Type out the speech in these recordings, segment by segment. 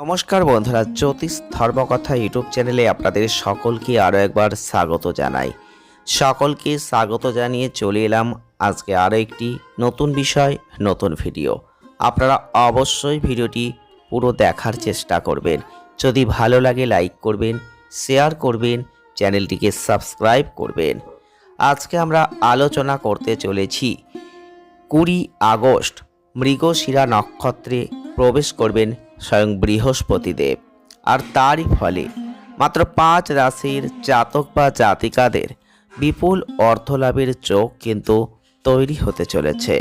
নমস্কার বন্ধুরা, জ্যোতিষ ধর্মকথা ইউটিউব চ্যানেলে আপনাদের সকলকে আরও একবার স্বাগত জানাই। সকলকে স্বাগত জানিয়ে চলে এলাম আজকে আরও একটি নতুন বিষয়, নতুন ভিডিও। আপনারা অবশ্যই ভিডিওটি পুরো দেখার চেষ্টা করবেন। যদি ভালো লাগে লাইক করবেন, শেয়ার করবেন, চ্যানেলটিকে সাবস্ক্রাইব করবেন। আজকে আমরা আলোচনা করতে চলেছি, কুড়ি আগস্ট, মৃগশিরা নক্ষত্রে প্রবেশ করবেন স্বয়ং বৃহস্পতিদেব, আর তারই ফলে মাত্র পাঁচ রাশির জাতক বা জাতিকাদের বিপুল অর্থলাভের চোখ কিন্তু তৈরি হতে চলেছে।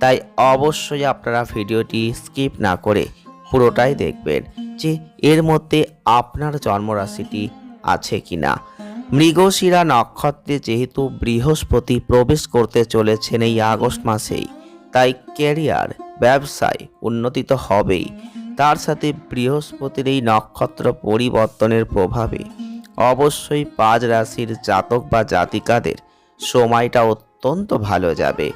তাই অবশ্যই আপনারা ভিডিওটি স্কিপ না করে পুরোটাই দেখবেন যে এর মধ্যে আপনার জন্মরাশিটি আছে কি না মৃগশিরা নক্ষত্রে যেহেতু বৃহস্পতি প্রবেশ করতে চলেছেন এই আগস্ট মাসেই, তাই ক্যারিয়ার, ব্যবসায় উন্নতি তো হবেই। তার সাথে বৃহস্পতির এই নক্ষত্র পরিবর্তনের প্রভাবে অবশ্যই পাঁচ রাশির জাতক বা জাতিকাদের সময়টা অত্যন্ত ভালো যাবে।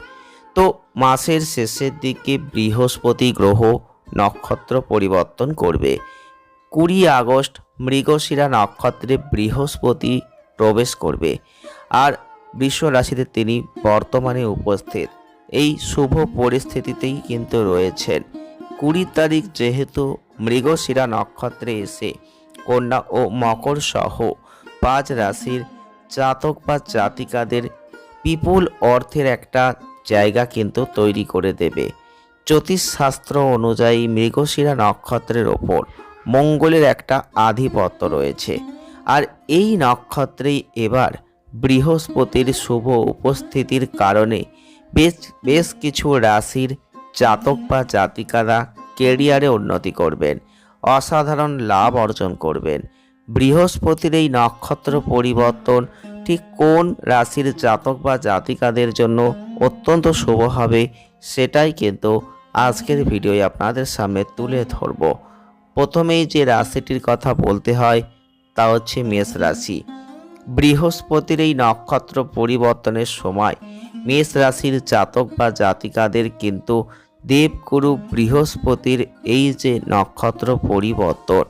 তো মাসের শেষের দিকে বৃহস্পতি গ্রহ নক্ষত্র পরিবর্তন করবে। কুড়ি আগস্ট মৃগশিরা নক্ষত্রে বৃহস্পতি প্রবেশ করবে আর বৃষ রাশিতে তিনি বর্তমানে উপস্থিত। এই শুভ পরিস্থিতিতেই কিন্তু রয়েছেন। কুড়ি তারিখ যেহেতু মৃগশিরা নক্ষত্রে এসে কন্যা ও মকর সহ পাঁচ রাশির জাতক বা জাতিকাদের বিপুল অর্থের একটা জায়গা কিন্তু তৈরি করে দেবে। জ্যোতিষশাস্ত্র অনুযায়ী মৃগশিরা নক্ষত্রের ওপর মঙ্গলের একটা আধিপত্য রয়েছে। আর এই নক্ষত্রেই এবার বৃহস্পতির শুভ উপস্থিতির কারণে বেশ বেশ কিছু রাশির জাতক বা জাতিকারা কেরিয়ারে উন্নতি করবেন, অসাধারণ লাভ অর্জন করবেন। বৃহস্পতির এই নক্ষত্র পরিবর্তন ঠিক কোন রাশির জাতক বা জাতিকাদের জন্য অত্যন্ত শুভ হবে সেটাই কিন্তু আজকের ভিডিওয় আপনাদের সামনে তুলে ধরব। প্রথমেই যে রাশিটির কথা বলতে হয় তা হচ্ছে মেষ রাশি। বৃহস্পতির এই নক্ষত্র পরিবর্তনের সময় মেষ রাশির জাতক বা জাতিকাদের কিন্তু দেবগুরু বৃহস্পতির এই যে নক্ষত্র পরিবর্তন,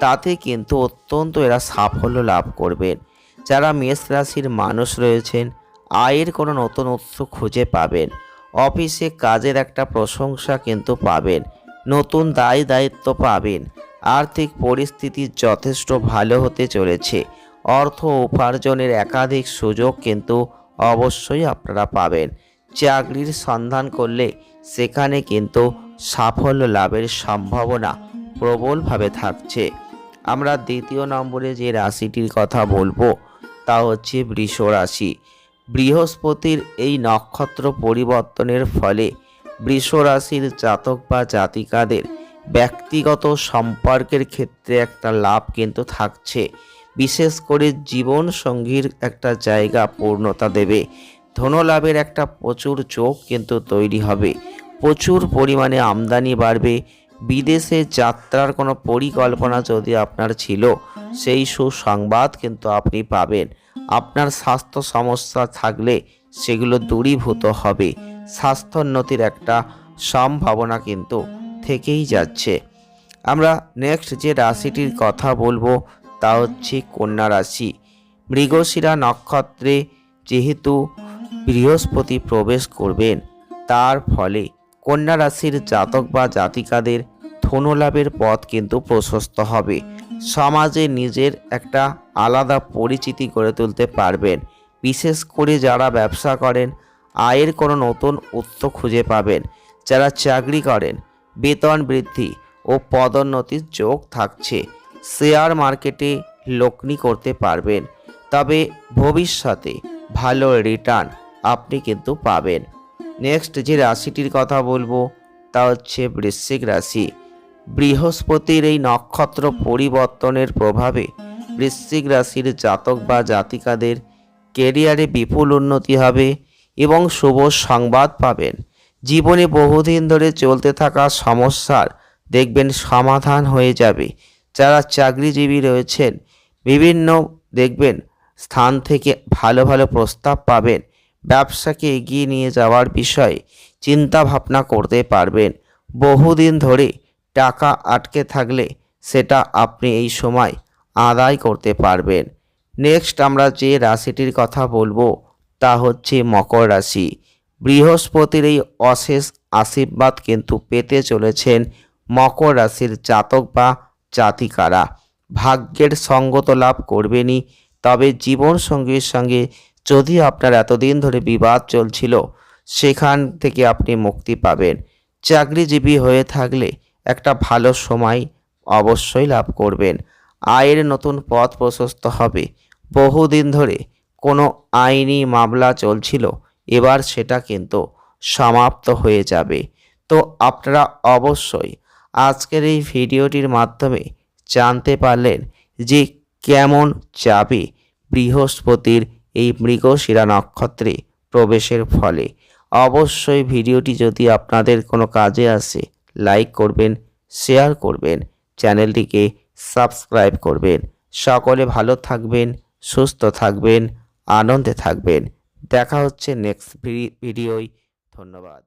তাতে কিন্তু অত্যন্ত এরা সাফল্য লাভ করবেন। যারা মেষ রাশির মানুষ রয়েছেন, আয়ের কোনো নতুন উৎস খুঁজে পাবেন। অফিসে কাজের একটা প্রশংসা কিন্তু পাবেন, নতুন দায় দায়িত্ব পাবেন, আর্থিক পরিস্থিতি যথেষ্ট ভালো হতে চলেছে। অর্থ উপার্জনের একাধিক সুযোগ কিন্তু অবশ্যই আপনারা পাবেন। চাকরির সন্ধান করলে সেখানে কিন্তু সাফল্য লাভের সম্ভাবনা প্রবলভাবে থাকছে। আমরা দ্বিতীয় নম্বরে যে রাশিটির কথা বলব, তা হচ্ছে বৃষ রাশি। বৃহস্পতির এই নক্ষত্র পরিবর্তনের ফলে বৃষ রাশির জাতক বা জাতিকাদের ব্যক্তিগত সম্পর্কের ক্ষেত্রে একটা লাভ কিন্তু থাকছে। বিশেষ করে জীবন সঙ্গীর একটা জায়গা পূর্ণতা দেবে। ধনলাভের একটা প্রচুর চোখ কিন্তু তৈরি হবে। প্রচুর পরিমাণে আমদানি বাড়বে। বিদেশে যাত্রার কোনো পরিকল্পনা যদি আপনার ছিল, সেই সুসংবাদ কিন্তু আপনি পাবেন। আপনার স্বাস্থ্য সমস্যা থাকলে সেগুলো দূরীভূত হবে। স্বাস্থ্যোন্নতির একটা সম্ভাবনা কিন্তু থেকেই যাচ্ছে। আমরা নেক্সট যে রাশিটির কথা বলব তা হচ্ছে কন্যা রাশি। মৃগশিরা নক্ষত্রে যেহেতু বৃহস্পতি প্রবেশ করবেন, তার ফলে কন্যা রাশির জাতক বা জাতিকাদের ধনলাভের পথ কিন্তু প্রশস্ত হবে। সমাজে নিজের একটা আলাদা পরিচিতি গড়ে তুলতে পারবেন। বিশেষ করে যারা ব্যবসা করেন, আয়ের কোনো নতুন উৎস খুঁজে পাবেন। যারা চাকরি করেন, বেতন বৃদ্ধি ও পদোন্নতির যোগ থাকছে। শেয়ার মার্কেটে লগ্নি করতে পারবেন। তবে ভবিষ্যতে ভালো রিটার্ন আপনি কিন্তু পাবেন। নেক্সট যে রাশিটির কথা বলব, তা হচ্ছে বৃশ্চিক রাশি। বৃহস্পতির এই নক্ষত্র পরিবর্তনের প্রভাবে বৃশ্চিক রাশির জাতক বা জাতিকাদের কেরিয়ারে বিপুল উন্নতি হবে এবং শুভ সংবাদ পাবেন। জীবনে বহুদিন ধরে চলতে থাকা সমস্যার দেখবেন সমাধান হয়ে যাবে। যারা চাকরিজীবী রয়েছেন, বিভিন্ন দেখবেন স্থান থেকে ভালো ভালো প্রস্তাব পাবেন, ব্যবসাকে এগিয়ে নিয়ে যাওয়ার বিষয়ে চিন্তা ভাবনা করতে পারবেন। বহুদিন ধরে টাকা আটকে থাকলে সেটা আপনি এই সময় আদায় করতে পারবেন। নেক্সট আমরা যে রাশিটির কথা বলব, তা হচ্ছে মকর রাশি। বৃহস্পতির এই অশেষ আশীর্বাদ কিন্তু পেতে চলেছেন মকর রাশির জাতক বা জাতিকারা। ভাগ্যের সঙ্গত লাভ করবেনই, তবে জীবন সঙ্গীর সঙ্গে যদি আপনার এতদিন ধরে বিবাদ চলছিল, সেখান থেকে আপনি মুক্তি পাবেন। চাকরিজীবী হয়ে থাকলে একটা ভালো সময় অবশ্যই লাভ করবেন। আয়ের নতুন পথ প্রশস্ত হবে। বহুদিন ধরে কোনো আইনি মামলা চলছিল, এবার সেটা কিন্তু সমাপ্ত হয়ে যাবে। তো আপনারা অবশ্যই আজকের এই ভিডিওটির মাধ্যমে জানতে পারলেন যে কেমন যাবে বৃহস্পতির এই মৃগশিরা নক্ষত্রে প্রবেশের ফলে। অবশ্যই ভিডিওটি যদি আপনাদের কোনো কাজে আসে, লাইক করবেন, শেয়ার করবেন, চ্যানেলটিকে সাবস্ক্রাইব করবেন। সকলে ভালো থাকবেন, সুস্থ থাকবেন, আনন্দে থাকবেন। দেখা হচ্ছে নেক্সট ভিডিওয়। ধন্যবাদ।